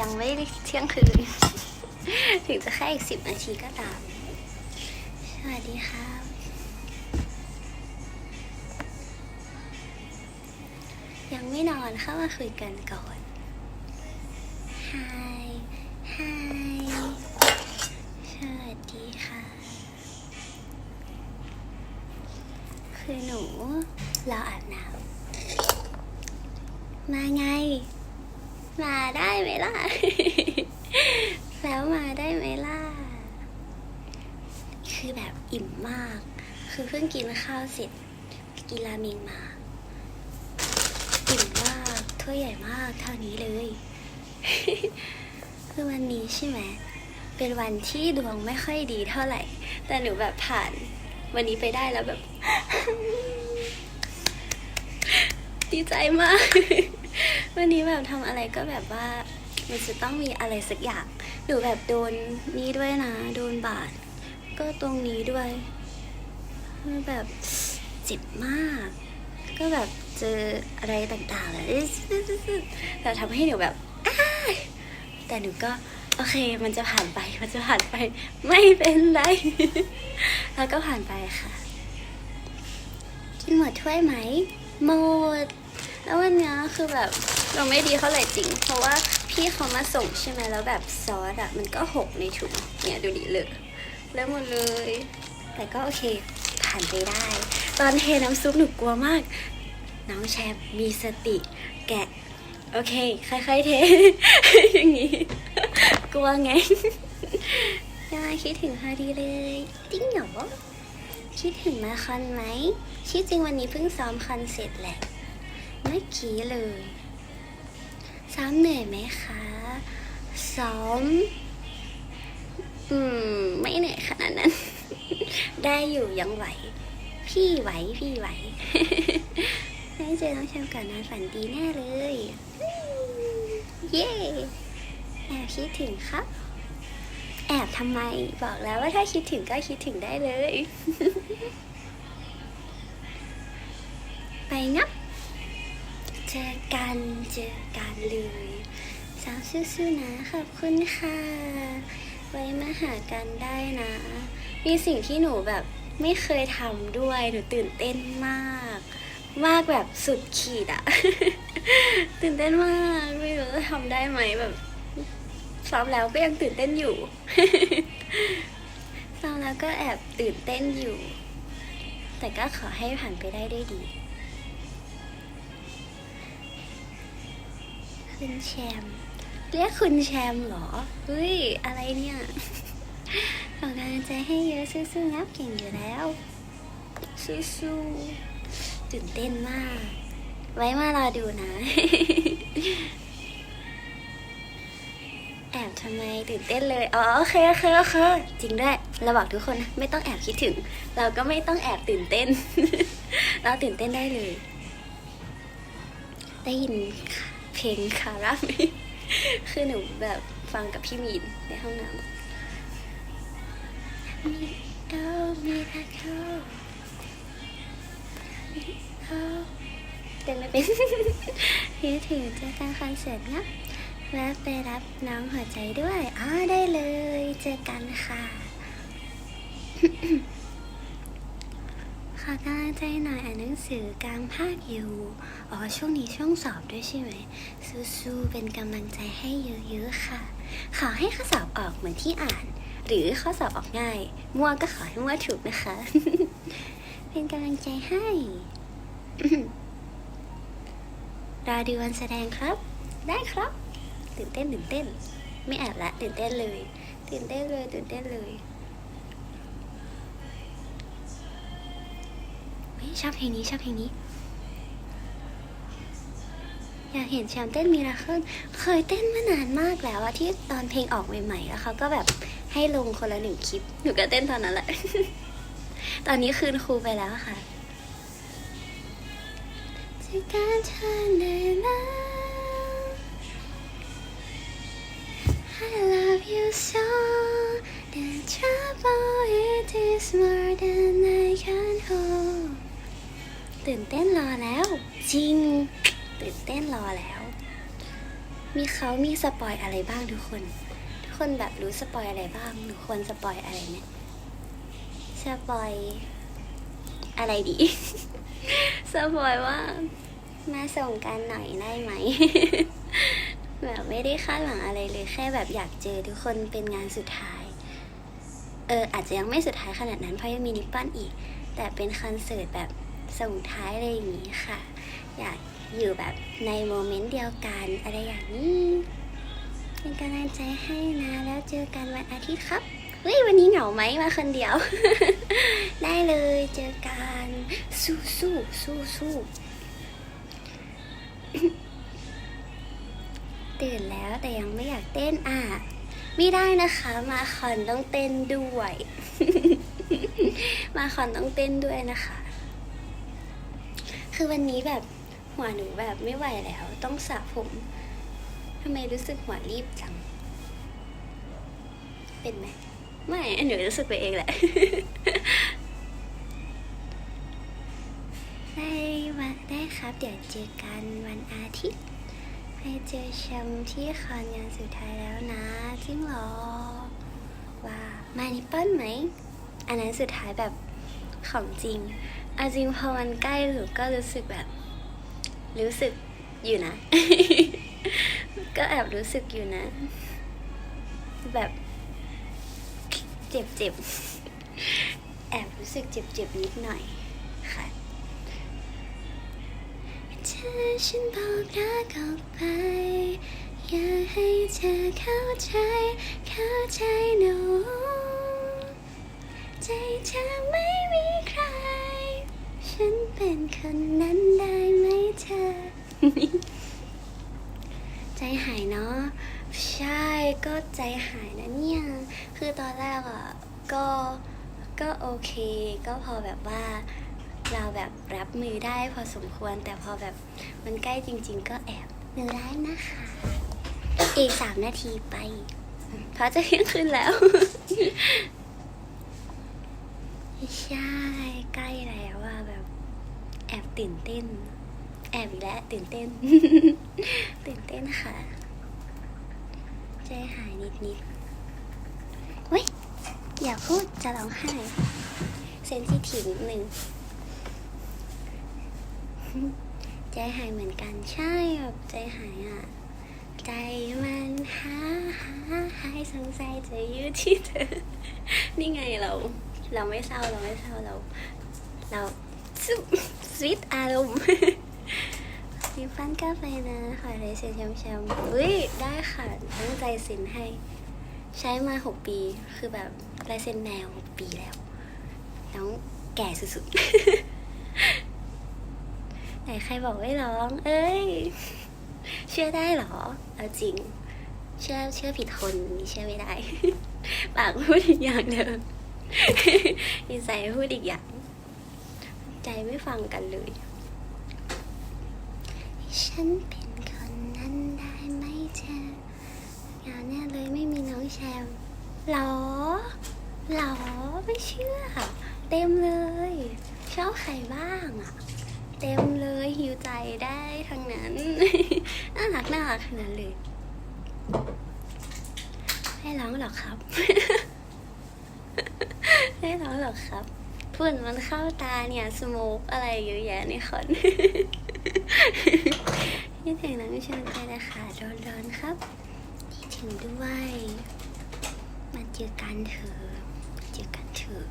ยังไม่ได้เที่ยงคืน ถึงจะแค่อีกสิบนาทีก็ตาม สวัสดีครับยังไม่นอนเข้ามาคุยกันก่อน Hi Hi สวัสดีค่ะ คือหนู เราอาบน้ำมาไง มาได้ไหมล่ะ แล้วมาได้ไหมล่ะ คือแบบอิ่มมาก คือเพิ่งกินข้าวเสร็จ กินราเมงมา อิ่มมากถ้วยใหญ่มากเท่านี้เลย คือวันนี้ใช่ไหม เป็นวันที่ดวงไม่ค่อยดีเท่าไหร่ แต่หนูแบบผ่านวันนี้ไปได้แล้วแบบ ดีใจมาก วันนี้แบบทำอะไรก็แบบว่า มันจะต้องมีอะไรสักอย่างหนูแบบโดนนี้ด้วยนะ โดนบาด ก็ตรงนี้ด้วยแบบเจ็บมาก ก็แบบเจออะไรต่างๆเลยแต่ทำให้หนูแบบอ้ายแต่หนูก็โอเค มันจะผ่านไป มันจะผ่านไป ไม่เป็นไร แล้วก็ผ่านไปค่ะ กินหมดถ้วยไหม หมด แล้ววันนี้คือแบบเราไม่ดีเท่าไหร่จริง เพราะว่าพี่เขามาส่งใช่ไหมแล้วแบบซอสอะมันก็หกในถุงเนี่ยดูดิเลยแล้วหมดเลย แต่ก็โอเค ผ่านไปได้ ตอนเทน้ำซุปหนูกลัวมาก น้องแชมป์มีสติ แกะ โอเคค่อยๆเท อย่างนี้ กลัวไงยังไงคิดถึงพอดีเลยจริงเหรอคิดถึงมาคอนไหมที่จริงวันนี้เพิ่งซ้อมคอนเสร็จแหละ เมื่อกี้เลยซ้อมเหนื่อยไหมคะซ้อม อืม ไม่เหนื่อยขนาดนั้น ได้อยู่ยังไหว พี่ไหวพี่ไหวได้เจอน้องแชมป์ก่อนนอนฝันดีแน่เลย เย้แอบคิดถึงครับ แอบทำไมบอกแล้วว่าถ้าคิดถึงก็คิดถึงได้เลย ไปงับ เจอกันเจอกันเลยสาวซื่อๆนะขอบคุณค่ะ ไว้มาหากันได้นะ มีสิ่งที่หนูแบบไม่เคยทำด้วยหนูตื่นเต้นมาก มากแบบสุดขีดอะตื่นเต้นมากไม่รู้จะทำได้ไหมแบบซ้อมแล้วก็ยังตื่นเต้นอยู่ซ้อมแล้วก็แอบตื่นเต้นอยู่ แต่ก็ขอให้ผ่านไปได้ด้วยดี คุณแชมป์เรียกคุณแชมป์เหรอเฮ้ยอะไรเนี่ยขอกำลังใจให้เยอะสู้ๆงับเก่งอยู่แล้วสู้ๆตื่นเต้นมาก ไว้มารอดูนะ แอบทำไมตื่นเต้นเลยอ๋อโอเคโอเคโอเคจริงด้วยเราบอกทุกคนนะไม่ต้องแอบคิดถึง เราก็ไม่ต้องแอบตื่นเต้น เราตื่นเต้นได้เลย ได้ยิน เพลงคาราไหมคือหนูแบบฟังกับพี่มีนในห้องน้ำมีเอ้ามีทักเขามีเอ้าเต้นไม่เป็นพี่ถือเจอกันคอนเสิร์ตนะแวะไปรับน้องหัวใจด้วยอ๋อได้เลย เจอกันค่ะ ขอกำลังใจหน่อยอ่านหนังสือกลางภาคอยู่ อ๋อ ช่วงนี้ช่วงสอบด้วยใช่ไหมสู้ๆเป็นกำลังใจให้เยอะๆค่ะ ขอให้ข้อสอบออกเหมือนที่อ่าน หรือข้อสอบออกง่าย มั่วก็ขอให้มั่วถูกนะคะ เป็นกำลังใจให้รอดูวันแสดงครับ ได้ครับ ตื่นเต้นตื่นเต้น ไม่แอบละตื่นเต้นเลย ตื่นเต้นเลยตื่นเต้นเลย ชอบเพลงนี้ชอบเพลงนี้ อยากเห็นแชมป์เต้นมีราเคิลเคยเต้นมานานมากแล้วอะที่ตอนเพลงออกใหม่ๆแล้วเขาก็แบบให้ลงคนละหนึ่งคลิป หนูก็เต้นตอนนั้นแหละ ตอนนี้คืนครูไปแล้วค่ะจะการเธอไหนน I love you so The trouble it is more than I can hold ตื่นเต้นรอแล้ว จริง ตื่นเต้นรอแล้ว มีเขามีสปอยอะไรบ้างทุกคน ทุกคนแบบรู้สปอยอะไรบ้างหรือควรสปอยอะไรไหมสปอยอะไรดีสปอยว่ามาส่งกันหน่อยได้ไหมแบบไม่ได้คาดหวังอะไรเลย แค่แบบอยากเจอทุกคนเป็นงานสุดท้าย เอออาจจะยังไม่สุดท้ายขนาดนั้นเพราะยังมีนิปปันอีก แต่เป็นคอนเสิร์ตแบบ ส่งท้ายอะไรอย่างนี้ค่ะ อยากอยู่แบบในโมเมนต์เดียวกันอะไรอย่างนี้ เป็นกำลังใจให้นะ แล้วเจอกันวันอาทิตย์ครับเฮ้ยวันนี้เหงาไหมมาคนเดียว ได้เลยเจอกันสู้สู้สู้สู้ตื่นแล้วแต่ยังไม่อยากเต้นอะไม่ได้นะคะ มาคอนต้องเต้นด้วย มาคอนต้องเต้นด้วยนะคะ คือวันนี้แบบหัวหนูแบบไม่ไหวแล้ว ต้องสระผมทำไมรู้สึกหัวรีบจัง เป็นไหมไม่หนูรู้สึกไปเองแหละได้มาได้ครับ เดี๋ยวเจอกันวันอาทิตย์ให้เจอแชมป์ที่คอนงานสุดท้ายแล้วนะจริงหรอ ว่ามานิปเปิลไหม อันนั้นสุดท้ายแบบของจริง อาจริงพอมันใกล้หนูก็รู้สึกแบบ รู้สึกอยู่นะ ก็แอบรู้สึกอยู่นะ แบบเจ็บเจ็บแอบรู้สึกเจ็บเจ็บนิดหน่อยค่ะถ้าฉันบอกรักออกไป อยากให้เธอเข้าใจ เข้าใจหนู ใจเธอไม่มีใคร ฉันเป็นคนนั้นได้ไหมเธอ ใจหายเนาะ ใช่ก็ใจหายนะเนี่ย คือตอนแรกอะก็ก็โอเค ก็พอแบบว่าเราแบบรับมือได้พอสมควร แต่พอแบบมันใกล้จริง ๆ ก็แอบหนึ่งร้ายนะคะ อีกสามนาทีไปเพราะจะเที่ยงคืนแล้ว ใช่ ใกล้แล้วอะแบบ แอบตื่นเต้น แอบอีกแล้วตื่นเต้น ตื่นเต้นค่ะ ใจหายนิดนิดๆเว้ย อย่าพูดจะร้องไห้ เซนซิทีฟนิดนึงใจหายเหมือนกันใช่แบบใจหายอะ ใจมันหาหาหายสงสัยจะอยู่ที่เธอ นี่ไงเรา เราไม่เศร้าเราไม่เศร้าเราเราสุสวิตอารมณ์มีฟันกาแฟนะขอเลยเสียแชมๆอุ้ยได้ค่ะตั้งใจเซ็นให้ ใช้มาหกปีคือแบบลายเซ็นแมวหกปีแล้วแล้วแก่สุดๆไหนใครบอกไม่ร้อง เอ้ย เชื่อได้เหรอ เอาจริง เชื่อเชื่อผิดคนนี่เชื่อไม่ได้ ปากพูดอีกอย่างเดิม นิสัยพูดอีกอย่าง ใจไม่ฟังกันเลย ฉันเป็นคนนั้นได้ไหมเธองานเนี่เลยไม่มีน้องแชมป์หรอหรอไม่เชื่อ เต็มเลย ชอบใครบ้างอะ เต็มเลยหิวใจได้ทั้งนั้น น่ารักน่ารักทั้งนั้นเลยให้ร้องหรอครับ ให้ร้องหรอครับฝุ่นมันเข้าตาเนี่ยสโมกอะไรเยอะแยะในคอนคิดถึงน้องชนใจนะคะร้อนๆครับคิดถึงด้วยมาเจอกันเถอะมาเจอกันเถอะ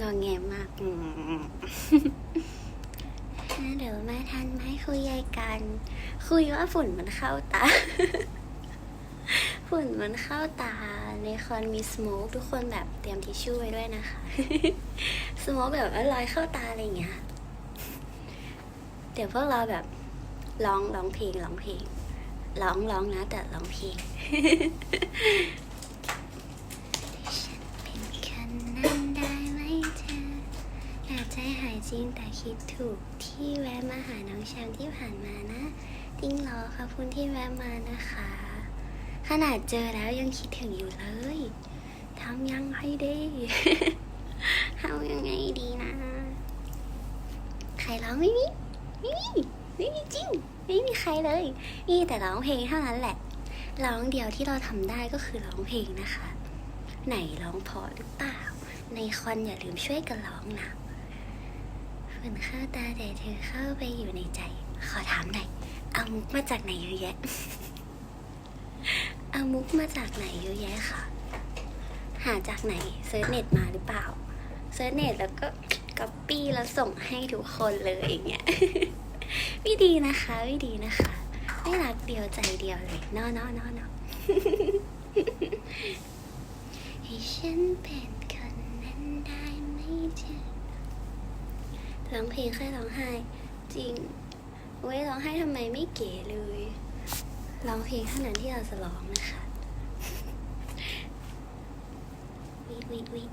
งอแงมากเดี๋ยวมาทันไหมคุยยายกัน คุยว่าฝุ่นมันเข้าตา ฝุ่นมันเข้าตา ในคอนมีสโมกทุกคนแบบเตรียมทิชชู่ไว้ด้วยนะคะ สโมกแบบว่าลอยเข้าตาอะไรอย่างเงี้ย เดี๋ยวพวกเราแบบร้องร้องเพลงร้องเพลงร้องร้องนะแต่ร้องเพลงฉันเป็นคนนั้นได้ไหมเธออยากใจหายจริงแต่คิดถูกที่แวะมาหาน้องแชมป์ที่ผ่านมานะ ติ้งรอขอบคุณที่แวะมานะคะ ขนาดเจอแล้วยังคิดถึงอยู่เลยทำยังไงดีทำยังไงดีนะ ใครร้องไม่มีไม่มีไม่มีจริง ไม่มีใครเลยมีแต่ร้องเพลงเท่านั้นแหละ ร้องเดียวที่เราทำได้ก็คือร้องเพลงนะคะ ไหนร้องพอหรือเปล่า ในคอนอย่าลืมช่วยกันร้องนะฝืนข้าตาแต่เธอเข้าไปอยู่ในใจ ขอถามหน่อย เอามุกมาจากไหนเยอะแยะ เอามุกมาจากไหนเยอะแยะค่ะ หาจากไหนเซิร์ชเน็ตมาหรือเปล่าเซิร์ชเน็ตแล้วก็ก๊อปปี้แล้วส่งให้ทุกคนเลยอย่างเงี้ยไม่ดีนะคะไม่ดีนะคะ ไม่รักเดียวใจเดียวเลยนอนอนอนอให้ฉันเป็นคนนั้นได้ไหมเธอร้องเพลงแค่ร้องไห้ จริงเว้ยร้องไห้ทำไมไม่เก๋เลย ร้องเพลงเท่านั้นที่เราจะร้องนะคะวิดวิดวิด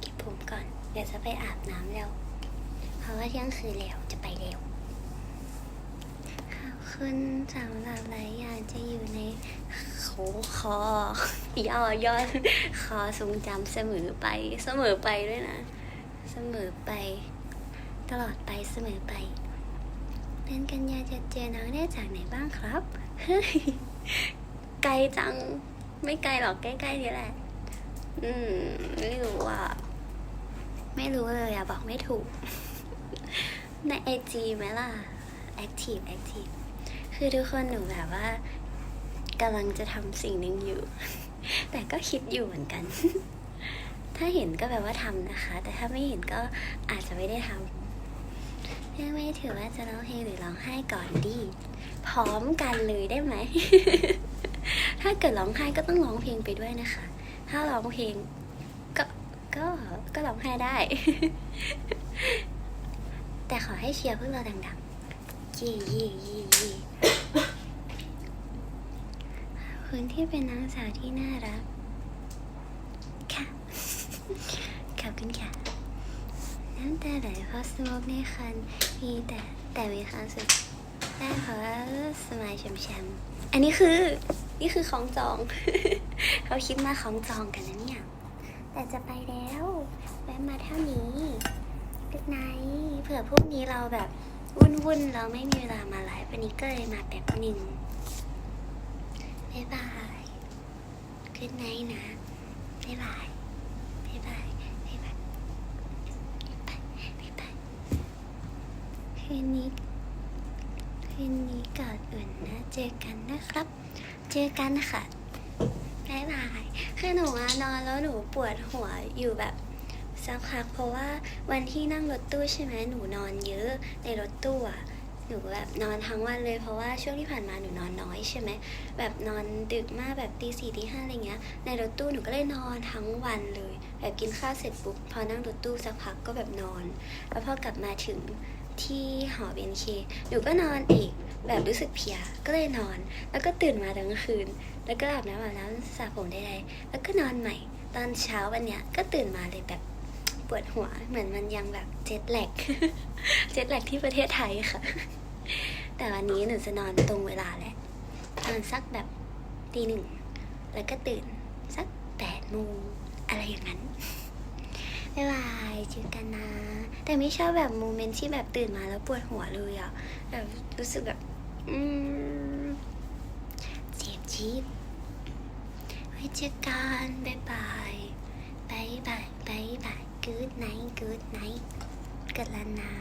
เก็บผมก่อน เดี๋ยวจะไปอาบน้ำแล้ว เพราะว่าเที่ยงคืนแล้วจะไปเร็วขอบคุณสำหรับหลายอย่างจะอยู่ในโคคอย่อย่อคอทรงจำเสมอไป เสมอไปด้วยนะ เสมอไป ตลอดไปเสมอไปเดือนกันยาจะเจอน้องได้จากไหนบ้างครับ ไกลจัง ไม่ไกลหรอกใกล้ๆนี่แหละ อืม ไม่รู้อะ ไม่รู้เลยอะ บอกไม่ถูก ในไอจีไหมล่ะ แอคทีฟแอคทีฟคือทุกคนหนูแบบว่ากำลังจะทำสิ่งหนึ่งอยู่ แต่ก็คิดอยู่เหมือนกัน ถ้าเห็นก็แบบว่าทำนะคะ แต่ถ้าไม่เห็นก็อาจจะไม่ได้ทำยังไม่ถือว่าจะร้องเพลงหรือร้องไห้ก่อนดี ร้อมกันเลยได้ไหม ถ้าเกิดร้องไห้ก็ต้องร้องเพลงไปด้วยนะคะ ถ้าร้องเพลงก็ก็ก็ร้องไห้ได้ แต่ขอให้เชียร์พวกเราดังๆเย่เย่เย่เย่คนที่เป็นน้องสาวที่น่ารัก ค่ะขอบคุณค่ะน้ำตาไหลเพราะสโมกในคันมีแต่แต่มีความสุข ได้เพราะสมายแชมๆอันนี้คือ นี่คือของจอง เขาคิดมาของจองกันนะเนี่ย แต่จะไปแล้วแวะมาเท่านี้กุดไนเผื่อพรุ่งนี้เราแบบวุ่นวุ่นๆเราไม่มีเวลามาไลฟ์วันนี้ก็เลยมาแบบหนึ่งบ๊ายบายกุดไนนะบ๊ายบายบ๊ายบายบ๊ายบายบ๊ายบายคืนนี้คืนนี้กอดอุ่นนะ เจอกันนะครับ เจอกันค่ะบายบายคือหนูอะนอนแล้วหนูปวดหัวอยู่แบบสักพักเพราะว่าวันที่นั่งรถตู้ใช่ไหมหนูนอนเยอะในรถตู้อะหนูแบบนอนทั้งวันเลยเพราะว่าช่วงที่ผ่านมาหนูนอนน้อยใช่ไหมแบบนอนดึกมากแบบตีสี่ตีห้าอะไรเงี้ย ในรถตู้หนูก็เลยนอนทั้งวันเลย แบบกินข้าวเสร็จปุ๊บพอนั่งรถตู้สักพักก็แบบนอน แล้วพอกลับมาถึง ที่หอเบนเคหนูก็นอนอีกแบบรู้สึกเพีย ก็เลยนอน แล้วก็ตื่นมาทั้งคืน แล้วก็อาบน้ำอาบน้ำสระผมได้ๆแล้วก็นอนใหม่ ตอนเช้าวันเนี้ยก็ตื่นมาเลยแบบปวดหัว เหมือนมันยังแบบเจ็ตแลก เจ็ตแลกที่ประเทศไทยค่ะ แต่วันนี้หนูจะนอนตรงเวลาแหละนอนสักแบบตีหนึ่ง แล้วก็ตื่นสักแปดโมงอะไรอย่างนั้น บ๊ายบายเจอกันนะ แต่ไม่ชอบแบบโมเมนต์ที่แบบตื่นมาแล้วปวดหัวเลยอะแบบรู้สึกแบบอืมเจ็บจี๊ดไว้เจอกันบ๊ายบายบายบายบายบาย good night good night กันแล้วนะ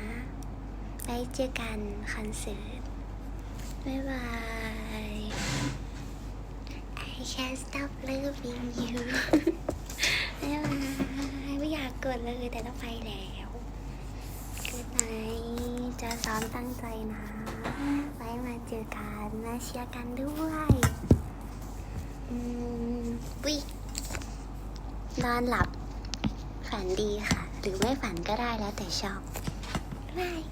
ไปเจอกันคอนเสิร์ตบ๊ายบาย I can't stop loving you บ๊ายบายไม่ ดเลย แต่ต้องไปแล้วคืนนี้จะซ้อมตั้งใจนะ ไว้มาเจอกันมาเชียร์กันด้วยอืมวินอนหลับ ฝันดีค่ะ หรือไม่ฝันก็ได้แล้วแต่ชอบบาย